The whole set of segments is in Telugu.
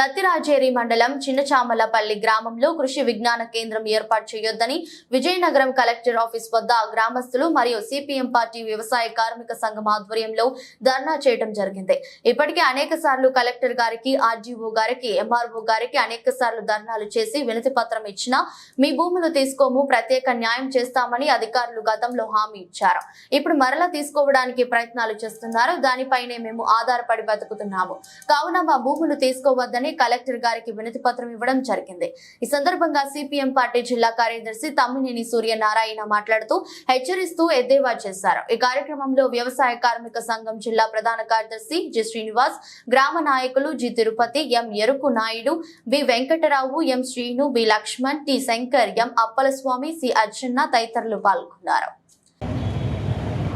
దత్తిరాజేరి మండలం చిన్నచామలపల్లి గ్రామంలో కృషి విజ్ఞాన కేంద్రం ఏర్పాటు చేయొద్దని విజయనగరం కలెక్టర్ ఆఫీస్ వద్ద గ్రామస్తులు మరియు సిపిఎం పార్టీ వ్యవసాయ కార్మిక సంఘం ఆధ్వర్యంలో ధర్నా చేయడం జరిగింది. ఇప్పటికే అనేక సార్లు కలెక్టర్ గారికి ఆర్జీఓ గారికి ఎంఆర్ఓ గారికి అనేక సార్లు ధర్నాలు చేసి వినతి పత్రం ఇచ్చినా మీ భూములు తీసుకోము ప్రత్యేక న్యాయం చేస్తామని అధికారులు గతంలో హామీ ఇచ్చారు. ఇప్పుడు మరలా తీసుకోవడానికి ప్రయత్నాలు చేస్తున్నారు. దానిపైనే మేము ఆధారపడి బతుకుతున్నాము. కావున మా భూములు తీసుకోవద్దని కలెక్టర్ గారికి వినతి పత్రం ఇవ్వడం జరిగింది. ఈ సందర్భంగా సిపిఎం పార్టీ జిల్లా కార్యదర్శి తమ్మినేని సూర్యనారాయణ మాట్లాడుతూ హెచ్చరిస్తూ ఎద్దేవా చేశారు. ఈ కార్యక్రమంలో వ్యవసాయ కార్మిక సంఘం జిల్లా ప్రధాన కార్యదర్శి జి శ్రీనివాస్ గ్రామ నాయకులు G Tirupati M Eruku Naidu B Venkatarao M Srinu B Laxman T Shankar M Appalaswamy C Arjuna తదితరులు పాల్గొన్నారు.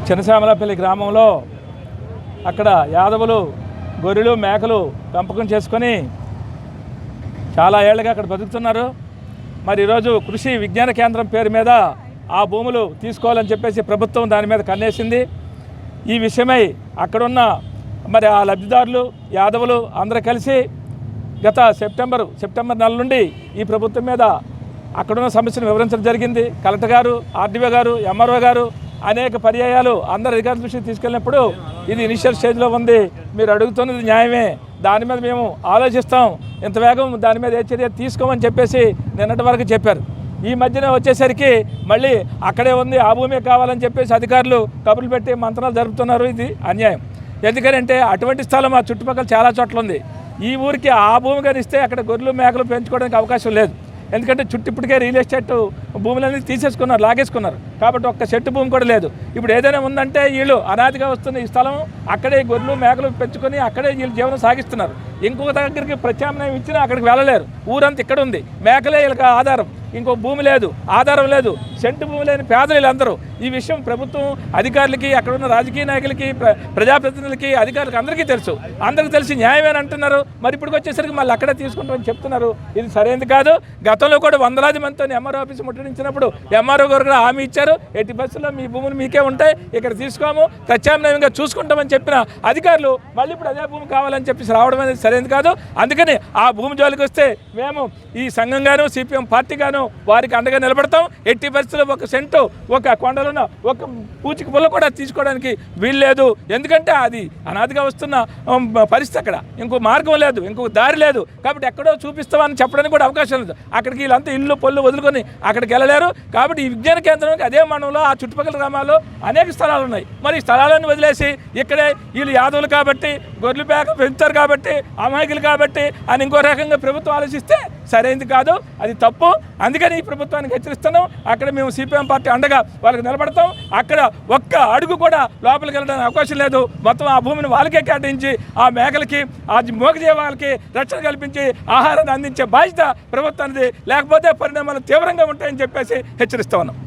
చిన్నశామలపల్లి గ్రామంలో అక్కడ యాదవులు గొర్రెలు మేకలు పెంపకం చేసుకొని చాలా ఏళ్ళగా అక్కడ బతుకుతున్నారు. మరి ఈరోజు కృషి విజ్ఞాన కేంద్రం పేరు మీద ఆ భూములు తీసుకోవాలని చెప్పేసి ప్రభుత్వం దాని మీద కన్నేసింది. ఈ విషయమై అక్కడున్న మరి ఆ లబ్ధిదారులు యాదవులు అందరూ కలిసి గత సెప్టెంబర్ సెప్టెంబర్ నెల నుండి ఈ ప్రభుత్వం మీద అక్కడున్న సమస్యను వివరించడం జరిగింది. కలెక్టర్ గారు ఆర్డీఓ గారు ఎంఆర్ఓ గారు అనేక పర్యాయాలు అందరు అధికారుల దృష్టికి తీసుకెళ్ళినప్పుడు ఇది ఇనిషియల్ స్టేజ్లో ఉంది. మీరు అడుగుతున్నది న్యాయమే. దాని మీద మేము ఆలోచిస్తాం. ఇంత వేగం దాని మీద ఏ చర్య తీసుకోమని చెప్పేసి నిన్నటి వరకు చెప్పారు. ఈ మధ్యన వచ్చేసరికి మళ్ళీ అక్కడే ఉంది ఆ భూమి కావాలని చెప్పేసి అధికారులు కబుర్లు పెట్టి మంత్రాలు జరుపుతున్నారు. ఇది అన్యాయం. ఎందుకంటే అటువంటి స్థలం ఆ చుట్టుపక్కల చాలా చోట్ల ఉంది. ఈ ఊరికి ఆ భూమి కానీ ఇస్తే అక్కడ గొర్రెలు మేకలు పెంచుకోవడానికి అవకాశం లేదు. ఎందుకంటే చుట్టూ ఇప్పటికే రియల్ ఎస్టేట్ భూములన్నీ తీసేసుకున్నారు లాగేసుకున్నారు. కాబట్టి ఒక్క చెట్టు భూమి కూడా లేదు. ఇప్పుడు ఏదైనా ఉందంటే వీళ్ళు అనాదిగా వస్తున్న ఈ స్థలం అక్కడే గొర్రెలు మేకలు పెంచుకొని అక్కడే వీళ్ళు జీవనం సాగిస్తున్నారు. ఇంకొక దగ్గరికి ప్రత్యామ్నాయం ఇచ్చినా అక్కడికి వెళ్ళలేరు. ఊరంతా ఇక్కడ ఉంది. మేకలే వీళ్ళకి ఆధారం. ఇంకో భూమి లేదు. ఆధారం లేదు. సెంటు భూమి లేని పేదలు వీళ్ళందరూ. ఈ విషయం ప్రభుత్వం అధికారులకి అక్కడ ఉన్న రాజకీయ నాయకులకి ప్ర- ప్రజాప్రతినిధులకి అధికారులకి అందరికీ తెలుసు. అందరికీ తెలిసి న్యాయమేనంటున్నారు అంటున్నారు. మరి ఇప్పటికి వచ్చేసరికి మళ్ళీ అక్కడే తీసుకుంటామని చెప్తున్నారు. ఇది సరైనది కాదు. గతంలో కూడా వందలాది మందితో ఎంఆర్ఓ ఆఫీస్ ముట్టడించినప్పుడు ఎంఆర్ఓ గారు కూడా హామీ ఇచ్చారు. ఎట్టి బస్సులో మీ భూములు మీకే ఉంటాయి. ఇక్కడ తీసుకోము. ప్రత్యామ్నాయంగా చూసుకుంటామని చెప్పిన అధికారులు మళ్ళీ ఇప్పుడు అదే భూమి కావాలని చెప్పేసి రావడం అనేది సరైనది కాదు. అందుకని ఆ భూమి జోలికి వస్తే మేము ఈ సంఘంగాను సిపిఎం పార్టీగాను వారికి అండగా నిలబడతాం. ఎట్టి పరిస్థితుల్లో ఒక సెంటు ఒక కొండలను ఒక పూచికి పుల్ల కూడా తీసుకోవడానికి వీల్లేదు ఎందుకంటే అది అనాదిగా వస్తున్న పరిస్థితి అక్కడ. ఇంకో మార్గం లేదు ఇంకో దారి లేదు. కాబట్టి ఎక్కడో చూపిస్తామని చెప్పడానికి కూడా అవకాశం లేదు. అక్కడికి వీళ్ళంతా ఇల్లు పొల్లు వదులుకొని అక్కడికి వెళ్ళలేరు. కాబట్టి ఈ విజ్ఞాన కేంద్రానికి అదే మండలంలో ఆ చుట్టుపక్కల గ్రామాల్లో అనేక స్థలాలు ఉన్నాయి. మరి ఈ స్థలాలను వదిలేసి ఇక్కడే వీళ్ళు యాదవులు కాబట్టి గొర్రెలు పేక పెంచుతారు కాబట్టి అమాయకులు కాబట్టి అని ఇంకో రకంగా ప్రభుత్వం ఆలోచిస్తే సరైనది కాదు అది తప్పు. అందుకని ఈ ప్రభుత్వానికి హెచ్చరిస్తున్నాం. అక్కడ మేము సిపిఎం పార్టీ అండగా వాళ్ళకి నిలబడతాం. అక్కడ ఒక్క అడుగు కూడా లోపలికి వెళ్ళడానికి అవకాశం లేదు. మొత్తం ఆ భూమిని వాళ్ళకే కేటాయించి ఆ మేకలకి ఆ మూగజీవాలకి రక్షణ కల్పించి ఆహారాన్ని అందించే బాధ్యత ప్రభుత్వానికి లేకపోతే పరిణామాలు తీవ్రంగా ఉంటాయని చెప్పేసి హెచ్చరిస్తా ఉన్నాం.